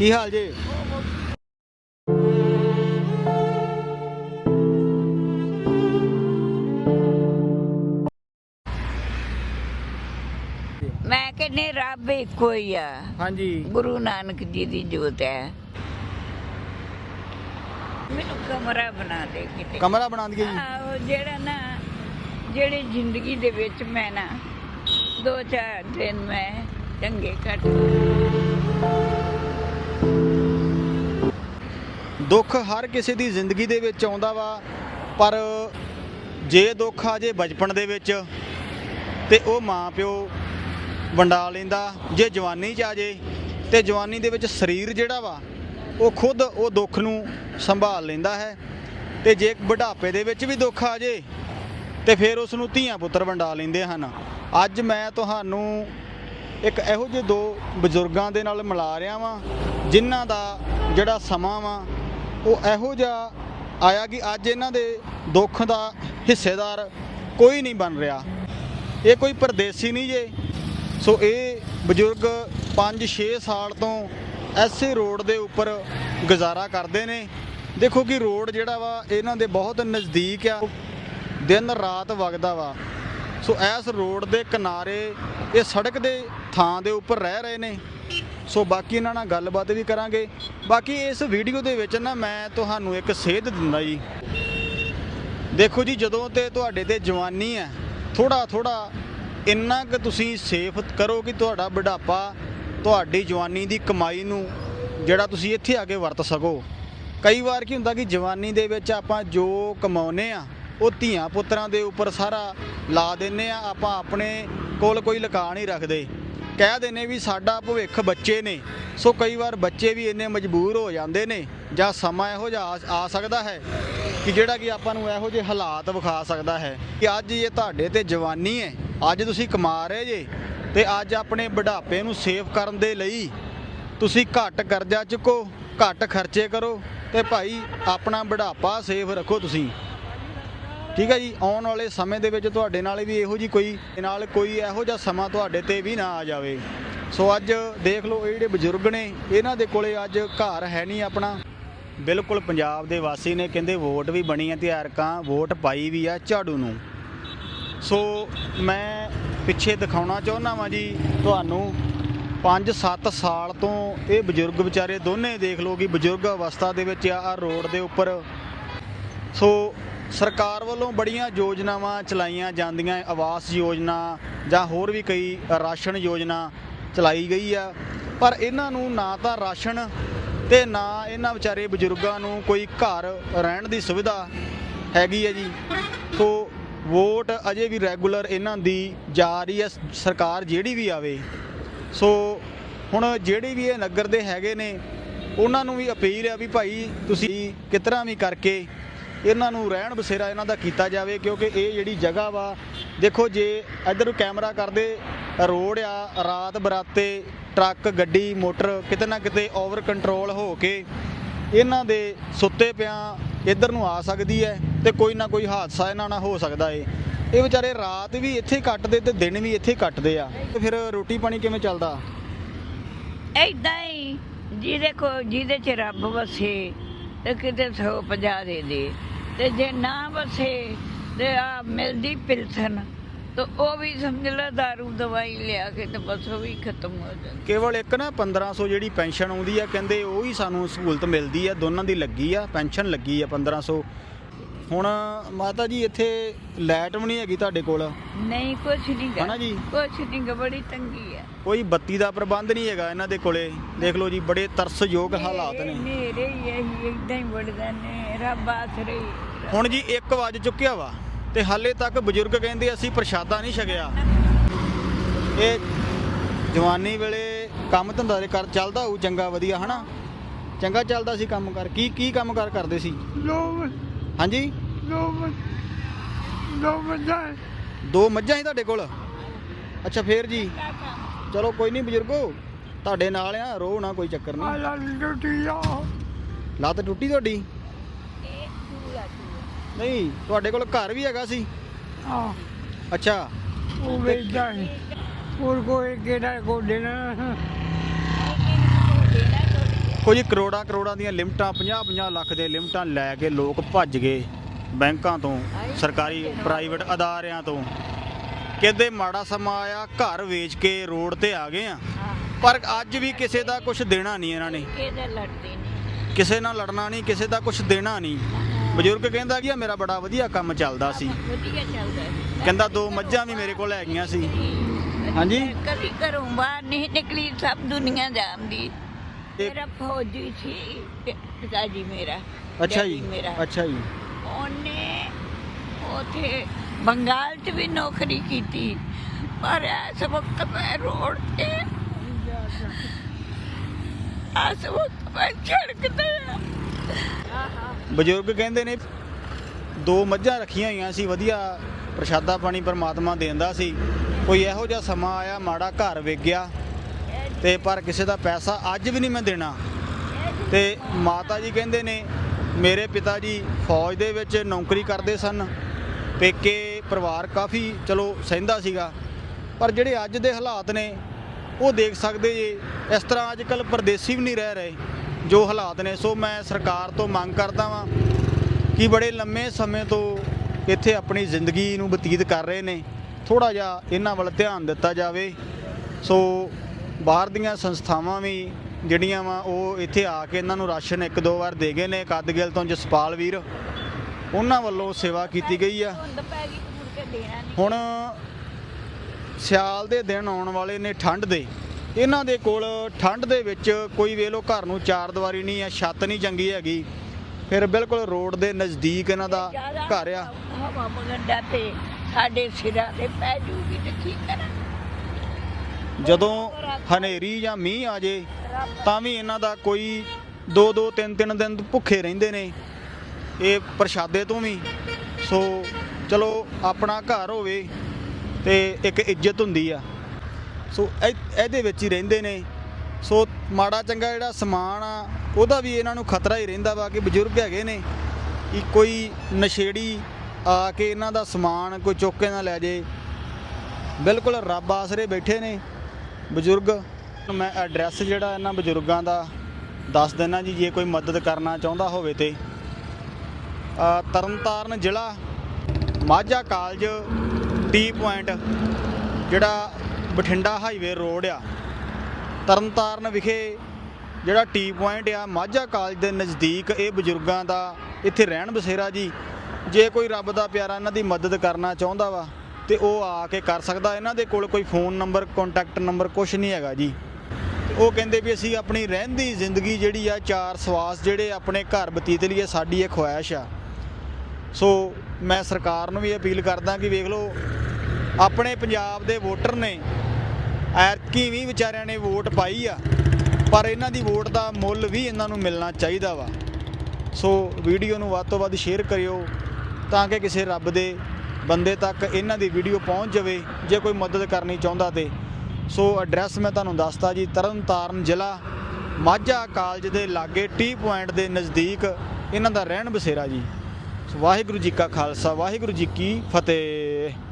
ਕੀ ਹਾਲ ਜੇ? ਮੈਂ ਕਹਿੰਦੀ ਰੱਬ ਇੱਕੋ ਹੀ ਆ। ਹਾਂਜੀ। ਗੁਰੂ ਨਾਨਕ ਜੀ ਦੀ ਜੋਤ ਹੈ। ਮੈਨੂੰ ਕਮਰਾ ਬਣਾ ਦੇ ਕਿਤੇ। ਕਮਰਾ ਬਣਾ ਦਈਏ ਜੀ। ਆਹੋ ਜਿਹੜਾ ਨਾ ਜਿਹੜੀ ਜ਼ਿੰਦਗੀ ਦੇ ਵਿੱਚ ਮੈਂ ਨਾ ਦੋ ਚਾਰ ਦਿਨ ਮੈਂ ਚੰਗੇ ਕੱਟ ਦੁੱਖ ਹਰ ਕਿਸੇ ਦੀ ਜ਼ਿੰਦਗੀ ਦੇ ਵਿੱਚ ਆਉਂਦਾ ਵਾ, ਪਰ ਜੇ ਦੁੱਖ ਆ ਜੇ ਬਚਪਨ ਦੇ ਵਿੱਚ, ਤੇ ਉਹ ਮਾਂ ਪਿਓ ਵੰਡਾ ਲੈਂਦਾ, ਜੇ ਜਵਾਨੀ ਚ ਆ ਜੇ, ਤੇ ਜਵਾਨੀ ਦੇ ਵਿੱਚ ਸਰੀਰ ਜਿਹੜਾ ਵਾ, ਉਹ ਖੁਦ ਉਹ ਦੁੱਖ ਨੂੰ ਸੰਭਾਲ ਲੈਂਦਾ ਹੈ। ਤੇ ਜੇ ਬੁਢਾਪੇ ਦੇ ਵਿੱਚ ਵੀ ਦੁੱਖ ਆ ਜੇ, ਤੇ ਫਿਰ ਉਸ ਨੂੰ ਧੀਆਂ ਪੁੱਤਰ ਵੰਡਾ ਲੈਂਦੇ ਹਨ। ਅੱਜ ਮੈਂ ਤੁਹਾਨੂੰ ਇੱਕ ਇਹੋ ਜਿਹੇ ਦੋ ਬਜ਼ੁਰਗਾਂ ਦੇ ਨਾਲ ਮਿਲਾ ਰਿਹਾ ਵਾਂ, ਜਿਨ੍ਹਾਂ ਦਾ ਜਿਹੜਾ ਸਮਾਂ ਵਾ ਉਹ ਇਹੋ ਜਿਹਾ ਆਇਆ ਕਿ ਅੱਜ ਇਹਨਾਂ ਦੇ ਦੁੱਖ ਦਾ ਹਿੱਸੇਦਾਰ ਕੋਈ ਨਹੀਂ ਬਣ ਰਿਹਾ। ਇਹ ਕੋਈ ਪਰਦੇਸੀ ਨਹੀਂ ਜੇ। ਸੋ ਇਹ ਬਜ਼ੁਰਗ 5-6 ਸਾਲ ਤੋਂ ਐਸੇ ਰੋਡ ਦੇ ਉੱਪਰ ਗੁਜ਼ਾਰਾ ਕਰਦੇ ਨੇ। ਦੇਖੋ ਕਿ ਰੋਡ ਜਿਹੜਾ ਵਾ, ਇਹਨਾਂ ਦੇ ਬਹੁਤ ਨਜ਼ਦੀਕ ਆ। ਦਿਨ ਰਾਤ ਵਗਦਾ ਵਾ। ਸੋ ਇਸ ਰੋਡ ਦੇ ਕਿਨਾਰੇ, ਇਹ ਸੜਕ ਦੇ ਥਾਂ ਦੇ ਉੱਪਰ ਰਹਿ ਰਹੇ ਨੇ। ਸੋ ਬਾਕੀ ਇਹਨਾਂ ਨਾਲ ਗੱਲਬਾਤ ਵੀ ਕਰਾਂਗੇ। ਬਾਕੀ ਇਸ ਵੀਡੀਓ ਦੇ ਵਿੱਚ ਨਾ ਮੈਂ ਤੁਹਾਨੂੰ ਇੱਕ ਸੇਧ ਦਿੰਦਾ ਜੀ। ਦੇਖੋ ਜੀ, ਜਦੋਂ ਤੇ ਤੁਹਾਡੇ ਤੇ ਜਵਾਨੀ ਹੈ ਥੋੜਾ ਥੋੜਾ ਇੰਨਾ ਕਿ ਤੁਸੀਂ ਸੇਫ ਕਰੋ ਕਿ ਤੁਹਾਡਾ ਬੁਢਾਪਾ ਤੁਹਾਡੀ ਜਵਾਨੀ ਦੀ ਕਮਾਈ ਨੂੰ ਜਿਹੜਾ ਤੁਸੀਂ ਇੱਥੇ ਆ ਕੇ ਵਰਤ ਸਕੋ। ਕਈ ਵਾਰ ਕੀ ਹੁੰਦਾ ਕਿ ਜਵਾਨੀ ਦੇ ਵਿੱਚ ਆਪਾਂ ਜੋ ਕਮਾਉਨੇ ਆ ਉਹ ਧੀਆਂ ਪੁੱਤਰਾਂ ਦੇ ਉੱਪਰ ਸਾਰਾ ਲਾ ਦਿੰਨੇ ਆ ਆਪਾਂ ਆਪਣੇ ਕੋਲ ਕੋਈ ਲਕਾ ਨਹੀਂ ਰੱਖਦੇ। ਕਹਿ ਦਿੰਨੇ ਵੀ ਸਾਡਾ ਭਵਿੱਖ ਬੱਚੇ ਨੇ। ਸੋ ਕਈ ਵਾਰ ਬੱਚੇ ਵੀ ਇੰਨੇ ਮਜਬੂਰ ਹੋ ਜਾਂਦੇ ਨੇ ਜਾਂ ਸਮਾਂ ਇਹੋ ਜਿਹਾ ਆ- ਆ ਸਕਦਾ ਹੈ ਕਿ ਜਿਹੜਾ ਕਿ ਆਪਾਂ ਨੂੰ ਇਹੋ ਜਿਹੇ ਹਾਲਾਤ ਵਿਖਾ ਸਕਦਾ ਹੈ ਕਿ ਅੱਜ ਇਹ ਤੁਹਾਡੇ ਤੇ ਜਵਾਨੀ ਹੈ, ਅੱਜ ਤੁਸੀਂ ਕਮਾ ਰਹੇ ਜੇ ਤੇ ਅੱਜ ਆਪਣੇ ਬੁਢਾਪੇ ਨੂੰ ਸੇਵ ਕਰਨ ਦੇ ਲਈ ਤੁਸੀਂ ਘੱਟ ਕਰਜ਼ਾ ਚੁੱਕੋ, ਘੱਟ ਖਰਚੇ ਕਰੋ ਤੇ ਭਾਈ ਆਪਣਾ ਬੁਢਾਪਾ ਸੇਫ ਰੱਖੋ ਤੁਸੀਂ। ਠੀਕ ਹੈ ਜੀ, ਆਉਣ ਵਾਲੇ ਸਮੇਂ ਦੇ ਵਿੱਚ ਤੁਹਾਡੇ ਨਾਲ ਵੀ ਇਹੋ ਜੀ ਕੋਈ ਨਾਲ ਕੋਈ ਇਹੋ ਜਿਹਾ ਸਮਾਂ ਤੁਹਾਡੇ ਤੇ ਵੀ ਨਾ ਆ ਜਾਵੇ। ਸੋ ਅੱਜ ਦੇਖ ਲਓ, ਇਹ ਜਿਹੜੇ ਬਜ਼ੁਰਗ ਨੇ, ਇਹਨਾਂ ਦੇ ਕੋਲੇ ਅੱਜ ਘਰ ਹੈ ਨਹੀਂ ਆਪਣਾ। ਬਿਲਕੁਲ ਪੰਜਾਬ ਦੇ ਵਾਸੀ ਨੇ ਕਹਿੰਦੇ, ਵੋਟ ਵੀ ਬਣੀ ਹੈ ਤੇ ਐਰਕਾਂ ਵੋਟ ਪਾਈ ਵੀ ਆ ਝਾੜੂ ਨੂੰ। ਸੋ ਮੈਂ ਪਿੱਛੇ ਦਿਖਾਉਣਾ ਚਾਹੁੰਦਾ ਵਾਂ ਜੀ, ਤੁਹਾਨੂੰ 5-7 ਸਾਲ ਤੋਂ ਇਹ ਬਜ਼ੁਰਗ ਵਿਚਾਰੇ ਦੋਨੇ ਦੇਖ ਲਓ ਕਿ ਬਜ਼ੁਰਗ ਅਵਸਥਾ ਦੇ ਵਿੱਚ ਆ ਰੋਡ ਦੇ ਉੱਪਰ। ਸੋ ਸਰਕਾਰ ਵੱਲੋਂ ਬੜੀਆਂ ਯੋਜਨਾਵਾਂ ਚਲਾਈਆਂ ਜਾਂਦੀਆਂ। ਆਵਾਸ ਯੋਜਨਾ ਜਾਂ ਹੋਰ ਵੀ ਕਈ ਰਾਸ਼ਨ ਯੋਜਨਾ ਚਲਾਈ ਗਈ ਆ। ਪਰ ਇਹਨਾਂ ਨੂੰ ਨਾ ਤਾਂ ਰਾਸ਼ਨ ਤੇ ਨਾ ਇਹਨਾਂ ਵਿਚਾਰੇ ਬਜ਼ੁਰਗਾਂ ਨੂੰ ਕੋਈ ਘਰ ਰਹਿਣ ਦੀ ਸੁਵਿਧਾ ਹੈਗੀ ਹੈ ਜੀ। ਸੋ ਵੋਟ ਅਜੇ ਵੀ ਰੈਗੂਲਰ ਇਹਨਾਂ ਦੀ ਜਾ ਰਹੀ ਹੈ ਸਰਕਾਰ ਜਿਹੜੀ ਵੀ ਆਵੇ। ਸੋ ਹੁਣ ਜਿਹੜੇ ਵੀ ਇਹ ਨਗਰ ਦੇ ਹੈਗੇ ਨੇ, ਉਹਨਾਂ ਨੂੰ ਵੀ ਅਪੀਲ ਹੈ ਵੀ ਭਾਈ ਤੁਸੀਂ ਕਿਤਨਾ ਵੀ ਕਰਕੇ ਇਹਨਾਂ ਨੂੰ ਰਹਿਣ ਬਸੇਰਾ ਇਹਨਾਂ ਦਾ ਕੀਤਾ ਜਾਵੇ, ਕਿਉਂਕਿ ਇਹ ਜਿਹੜੀ ਜਗ੍ਹਾ ਵਾ, ਦੇਖੋ ਜੇ ਇੱਧਰ ਕੈਮਰਾ ਕਰਦੇ, ਰੋਡ ਆ, ਰਾਤ ਬਰਾਤੇ, ਟਰੱਕ, ਗੱਡੀ, ਮੋਟਰ, ਕਿਤੇ ਨਾ ਕਿਤੇ ਓਵਰ ਕੰਟਰੋਲ ਹੋ ਕੇ ਇਹਨਾਂ ਦੇ ਸੁੱਤੇ ਪਿਆਂ ਇੱਧਰ ਨੂੰ ਆ ਸਕਦੀ ਹੈ ਤੇ ਕੋਈ ਨਾ ਕੋਈ ਹਾਦਸਾ ਇਹਨਾਂ ਨਾਲ ਹੋ ਸਕਦਾ ਏ। ਇਹ ਵਿਚਾਰੇ ਰਾਤ ਵੀ ਇੱਥੇ ਕੱਟਦੇ ਤੇ ਦਿਨ ਵੀ ਇੱਥੇ ਕੱਟਦੇ ਆ। ਤੇ ਫਿਰ ਰੋਟੀ ਪਾਣੀ ਕਿਵੇਂ ਚੱਲਦਾ? ਐਦਾਂ ਹੀ, ਜਿਹਦੇ ਕੋ ਜਿਹਦੇ ਚ ਰੱਬ ਵਸੇ, ਤੇ ਕਿਤੇ 150 ਦੇ ਦੇ। ਤੇ ਜੇ ਨਾ ਵਸੇ ਤੇ ਆ ਮਿਲਦੀ ਪਿਲਸਨ ਤਾਂ ਉਹ ਵੀ ਸਮਝ ਲੈ दारू ਦਵਾਈ ਲਿਆ ਕੇ ਤੇ ਬਸ ਉਹ ਵੀ ਖਤਮ ਹੋ ਜਾਂਦੀ। ਕੇਵਲ ਇੱਕ ਨਾ 1500 ਜਿਹੜੀ ਪੈਨਸ਼ਨ ਆਉਂਦੀ ਆ ਕਹਿੰਦੇ ਉਹ ਹੀ ਸਾਨੂੰ ਸਹੂਲਤ ਮਿਲਦੀ ਆ ਦੋਨਾਂ ਦੀ ਲੱਗੀ ਆ ਪੈਨਸ਼ਨ ਲੱਗੀ ਆ 1500 ਹੁਣ ਮਾਤਾ ਜੀ ਇੱਥੇ ਲਾਈਟ ਵੀ ਨਹੀਂ ਹੈਗੀ ਤੁਹਾਡੇ ਕੋਲ? ਨਹੀਂ ਕੁਛ ਨਹੀਂ ਗਾ। ਹਨਾ ਜੀ? ਕੁਛ ਨਹੀਂ ਗਾ ਬੜੀ ਤੰਗੀ ਹੈ ਕੋਈ ਬੱਤੀ ਦਾ ਪ੍ਰਬੰਧ ਨਹੀਂ ਹੈਗਾ ਇਹਨਾਂ ਦੇ ਕੋਲੇ? ਦੇਖ ਲਓ ਜੀ ਬੜੇ ਤਰਸਯੋਗ ਹਾਲਾਤ ਨੇ। ਮੇਰੇ ਹੀ ਇਹੀ ਇਦਾਂ ਹੀ ਵੜਦਾ ਨੇ ਰੱਬ ਆਸਰੇ ਹੀ। ਹੁਣ ਜੀ 1 ਵਜ ਚੁੱਕਿਆ ਵਾ ਤੇ ਹਾਲੇ ਤੱਕ ਬਜ਼ੁਰਗ ਕਹਿੰਦੇ ਅਸੀਂ ਪ੍ਰਸ਼ਾਦਾ ਨਹੀਂ ਛਕਿਆ। ਇਹ ਜਵਾਨੀ ਵੇਲੇ ਕੰਮ ਧੰਦਾ ਦੇ ਕਰ ਚੱਲਦਾ ਹੋਊ ਚੰਗਾ ਵਧੀਆ ਹਨਾ? ਚੰਗਾ ਚੱਲਦਾ ਸੀ ਕੰਮ ਕਰ ਕੀ ਕੀ ਕੰਮ ਕਰ ਕਰਦੇ ਸੀ? ਹਾਂਜੀ? ਦੋ ਬੰਦਾ ਦੋ ਮੱਝਾਂ ਹੀ ਤੁਹਾਡੇ ਕੋਲ? ਅੱਛਾ ਫੇਰ ਜੀ। ਚਲੋ ਕੋਈ ਨਹੀਂ ਬਜ਼ੁਰਗੋ ਤੁਹਾਡੇ ਨਾਲ ਆ ਰੋ ਨਾ ਕੋਈ ਚੱਕਰ ਨਹੀਂ। ਲੱਤ ਟੁੱਟੀ ਤੁਹਾਡੀ? ਨਹੀਂ ਤੁਹਾਡੇ ਕੋਲ ਘਰ ਵੀ ਹੈਗਾ ਸੀ? ਆ ਅੱਛਾ। ਉਹ ਵੇਚਦਾ ਹੈ ਹੋਰ ਕੋਈ ਕਿਹੜਾ ਕੋ ਦੇਣਾ ਜੀ ਕਰੋੜਾਂ ਕਰੋੜਾਂ ਦੀਆਂ ਲਿਮਟਾਂ 50 50 ਲੱਖ ਦੇ ਲਿਮਟਾਂ ਲੈ ਕੇ ਲੋਕ ਭੱਜ ਗਏ ਬੈਂਕਾਂ ਤੋਂ ਸਰਕਾਰੀ ਪ੍ਰਾਈਵੇਟ ਅਦਾਰਿਆਂ ਤੋਂ। ਕਿਤੇ ਮਾੜਾ ਸਮਾਂ ਆਇਆ ਘਰ ਵੇਚ ਕੇ ਰੋਡ ਤੇ ਆ ਗਏ ਆ। ਪਰ ਅੱਜ ਵੀ ਕਿਸੇ ਦਾ ਕੁਝ ਦੇਣਾ ਨਹੀਂ ਇਹਨਾਂ ਨੇ। ਕਿਸੇ ਨਾਲ ਲੜਨਾ ਨਹੀਂ ਕਿਸੇ ਦਾ ਕੁਝ ਦੇਣਾ ਨਹੀਂ। ਬਜ਼ੁਰਗ ਕਹਿੰਦਾ ਕਿ ਮੇਰਾ ਬੜਾ ਵਧੀਆ ਕੰਮ ਚੱਲਦਾ ਸੀ। ਵਧੀਆ ਚੱਲਦਾ ਹੈ। ਕਹਿੰਦਾ ਦੋ ਮੱਝਾਂ ਵੀ ਮੇਰੇ ਕੋਲ ਹੈਗੀਆਂ ਸੀ। ਹਾਂਜੀ? ਕਦੀ ਘਰੋਂ ਬਾਹਰ ਨਹੀਂ ਨਿਕਲੀ ਸਭ ਦੁਨੀਆ ਜਾਣਦੀ। ਤੇ- ਮੇਰਾ ਫੌਜੀ ਸੀ ਤੇ ਪਿਤਾ ਜੀ ਮੇਰਾ ਅੱਛਾ ਜੀ ਮੇਰਾ। ਅੱਛਾ ਜੀ। ਉਹਨੇ ਉਥੇ ਬੰਗਾਲ 'ਚ ਵੀ ਨੌਕਰੀ ਕੀਤੀ ਪਰ ਇਸ ਵਕਤ ਮੈਂ ਰੋਡ ਤੇ ਇਸ ਵਕਤ ਮੈਂ ਬਜ਼ੁਰਗ ਕਹਿੰਦੇ ਨੇ, ਦੋ ਮੱਝਾਂ ਰੱਖੀਆਂ ਹੋਈਆਂ ਸੀ, ਵਧੀਆ ਪ੍ਰਸ਼ਾਦਾ ਪਾਣੀ ਪਰਮਾਤਮਾ ਦੇਂਦਾ ਸੀ। ਕੋਈ ਇਹੋ ਜਿਹਾ ਸਮਾਂ ਆਇਆ, ਮਾੜਾ ਘਰ ਵੇਚ ਗਿਆ ਤੇ ਪਰ ਕਿਸੇ ਦਾ ਪੈਸਾ ਅੱਜ ਵੀ ਨਹੀਂ ਮੈਂ ਦੇਣਾ। ਤੇ ਮਾਤਾ ਜੀ ਕਹਿੰਦੇ ਨੇ, ਮੇਰੇ ਪਿਤਾ ਜੀ ਫੌਜ ਦੇ ਵਿੱਚ ਨੌਕਰੀ ਕਰਦੇ ਸਨ, ਪੇਕੇ ਪਰਿਵਾਰ ਕਾਫੀ, ਚਲੋ ਸਹਿੰਦਾ ਸੀਗਾ। ਪਰ ਜਿਹੜੇ ਅੱਜ ਦੇ ਹਾਲਾਤ ਨੇ, ਉਹ ਦੇਖ ਸਕਦੇ ਜੇ, ਇਸ ਤਰ੍ਹਾਂ ਅੱਜ ਕੱਲ ਪਰਦੇਸੀ ਵੀ ਨਹੀਂ ਰਹਿ ਰਹੇ। ਜੋ ਹਾਲਾਤ ਨੇ, ਸੋ ਮੈਂ ਸਰਕਾਰ ਤੋਂ ਮੰਗ ਕਰਦਾ ਵਾਂ ਕਿ ਬੜੇ ਲੰਮੇ ਸਮੇਂ ਤੋਂ ਇੱਥੇ ਆਪਣੀ ਜ਼ਿੰਦਗੀ ਨੂੰ ਬਤੀਤ ਕਰ ਰਹੇ ਨੇ। ਥੋੜਾ ਜਿਹਾ ਇਹਨਾਂ ਵੱਲ ਧਿਆਨ ਦਿੱਤਾ ਜਾਵੇ। ਸੋ ਬਾਹਰ ਦੀਆਂ ਸੰਸਥਾਵਾਂ ਵੀ ਜਿਹੜੀਆਂ ਵਾ, ਉਹ ਇੱਥੇ ਆ ਕੇ ਇਹਨਾਂ ਨੂੰ ਰਾਸ਼ਨ ਇੱਕ ਦੋ ਵਾਰ ਦੇ ਗਏ ਨੇ। ਕਦਗਿਲ ਤੋਂ ਜਸਪਾਲ ਵੀਰ, ਉਹਨਾਂ ਵੱਲੋਂ ਸੇਵਾ ਕੀਤੀ ਗਈ ਆ। ਹੁਣ ਸਿਆਲ ਦੇ ਦਿਨ ਆਉਣ ਵਾਲੇ ਨੇ ਠੰਡ ਦੇ। ਇਹਨਾਂ ਦੇ ਕੋਲ ਠੰਡ ਦੇ ਵਿੱਚ ਕੋਈ ਵੇਖ ਲਓ ਘਰ ਨੂੰ ਚਾਰ ਦੀਵਾਰੀ ਨਹੀਂ ਆ ਛੱਤ ਨਹੀਂ ਚੰਗੀ ਹੈਗੀ। ਫਿਰ ਬਿਲਕੁਲ ਰੋਡ ਦੇ ਨਜ਼ਦੀਕ ਇਹਨਾਂ ਦਾ ਘਰ ਆ। ਹਵਾ ਮਗੰਡਾ ਤੇ ਸਾਡੇ ਸਿਰਾਂ ਤੇ ਪੈ ਜੂਗੀ ਤੇ ਕੀ ਕਰਾਂ? ਜਦੋਂ ਹਨੇਰੀ ਜਾਂ ਮੀਂਹ ਆ ਜੇ ਤਾਂ ਵੀ ਇਹਨਾਂ ਦਾ ਕੋਈ ਦੋ ਦੋ ਤਿੰਨ ਤਿੰਨ ਦਿਨ ਭੁੱਖੇ ਰਹਿੰਦੇ ਨੇ। ਇਹ ਪ੍ਰਸ਼ਾਦੇ ਤੋਂ ਵੀ। ਸੋ ਚਲੋ ਆਪਣਾ ਘਰ ਹੋਵੇ ਤੇ ਇੱਕ ਇੱਜ਼ਤ ਹੁੰਦੀ ਆ। ਸੋ ਇਹ- ਇਹਦੇ ਵਿੱਚ ਹੀ ਰਹਿੰਦੇ ਨੇ। ਸੋ ਮਾੜਾ ਚੰਗਾ ਜਿਹੜਾ ਸਮਾਨ ਆ ਉਹਦਾ ਵੀ ਇਹਨਾਂ ਨੂੰ ਖਤਰਾ ਹੀ ਰਹਿੰਦਾ ਵਾ ਕਿ ਬਜ਼ੁਰਗ ਹੈਗੇ ਨੇ ਕਿ ਕੋਈ ਨਸ਼ੇੜੀ ਆ ਕੇ ਇਹਨਾਂ ਦਾ ਸਮਾਨ ਕੋਈ ਚੁੱਕ ਕੇ ਨਾ ਲੈ ਜੇ। ਬਿਲਕੁਲ ਰੱਬ ਆਸਰੇ ਬੈਠੇ ਨੇ ਬਜ਼ੁਰਗ। ਮੈਂ ਐਡਰੈਸ ਜਿਹੜਾ ਇਹਨਾਂ ਬਜ਼ੁਰਗਾਂ ਦਾ ਦੱਸ ਦਿੰਨਾ ਜੀ ਜੇ ਕੋਈ ਮਦਦ ਕਰਨਾ ਚਾਹੁੰਦਾ ਹੋਵੇ ਤੇ। ਅ, ਤਰਨਤਾਰਨ ਜ਼ਿਲ੍ਹਾ ਮਾਝਾ ਕਾਲਜ ਟੀ ਪੁਆਇੰਟ ਜਿਹੜਾ ਬਠਿੰਡਾ ਹਾਈਵੇ ਰੋਡ ਆ। ਤਰਨਤਾਰਨ ਵਿਖੇ ਜਿਹੜਾ ਟੀ ਪੁਆਇੰਟ ਆ, ਮਾਝਾ ਕਾਲਜ ਦੇ ਨਜ਼ਦੀਕ ਇਹ ਬਜ਼ੁਰਗਾਂ ਦਾ ਇੱਥੇ ਰਹਿਣ ਬਸੇਰਾ ਜੀ। ਜੇ ਕੋਈ ਰੱਬ ਦਾ ਪਿਆਰਾ ਇਹਨਾਂ ਦੀ ਮਦਦ ਕਰਨਾ ਚਾਹੁੰਦਾ ਵਾ, ਤੇ ਉਹ ਆ ਕੇ ਕਰ ਸਕਦਾ। ਇਹਨਾਂ ਦੇ ਕੋਲ ਕੋਈ ਫੋਨ ਨੰਬਰ ਕੰਟੈਕਟ ਨੰਬਰ ਕੁਝ ਨਹੀਂ ਹੈਗਾ ਜੀ। ਉਹ ਕਹਿੰਦੇ ਵੀ ਅਸੀਂ ਆਪਣੀ ਰਹਿੰਦੀ ਜ਼ਿੰਦਗੀ ਜਿਹੜੀ ਆ, ਚਾਰ ਸਵਾਸ ਜਿਹੜੇ ਆਪਣੇ ਘਰ ਬਤੀਤ ਲਈਏ ਸਾਡੀ ਇਹ ਖੁਆਇਸ਼ ਆ। ਸੋ ਮੈਂ ਸਰਕਾਰ ਨੂੰ ਵੀ ਅਪੀਲ ਕਰਦਾ ਕਿ ਵੇਖ ਲਓ ਆਪਣੇ ਪੰਜਾਬ ਦੇ ਵੋਟਰ ਨੇ ਐਤਕੀ ਵੀ ਵਿਚਾਰਿਆਂ ਨੇ ਵੋਟ ਪਾਈ ਆ, ਪਰ ਇਹਨਾਂ ਦੀ ਵੋਟ ਦਾ ਮੁੱਲ ਵੀ ਇਹਨਾਂ ਨੂੰ ਮਿਲਣਾ ਚਾਹੀਦਾ ਵਾ। ਸੋ ਵੀਡੀਓ ਨੂੰ ਵੱਧ ਤੋਂ ਵੱਧ ਸ਼ੇਅਰ ਕਰਿਓ ਤਾਂ ਕਿ ਕਿਸੇ ਰੱਬ ਦੇ ਬੰਦੇ ਤੱਕ ਇਹਨਾਂ ਦੀ ਵੀਡੀਓ ਪਹੁੰਚ ਜਾਵੇ, ਜੇ ਕੋਈ ਮਦਦ ਕਰਨੀ ਚਾਹੁੰਦਾ ਤੇ। ਸੋ ਐਡਰੈਸ ਮੈਂ ਤੁਹਾਨੂੰ ਦੱਸਤਾ ਜੀ, ਤਰਨਤਾਰਨ ਜ਼ਿਲ੍ਹਾ ਮਾਝਾ ਕਾਲਜ ਦੇ ਲਾਗੇ ਟੀ ਪੁਆਇੰਟ ਦੇ ਨਜ਼ਦੀਕ ਇਹਨਾਂ ਦਾ ਰਹਿਣ ਬਸੇਰਾ ਜੀ। ਵਾਹਿਗੁਰੂ ਜੀ ਕਾ ਖਾਲਸਾ, ਵਾਹਿਗੁਰੂ ਜੀ ਕੀ ਫਤਿਹ।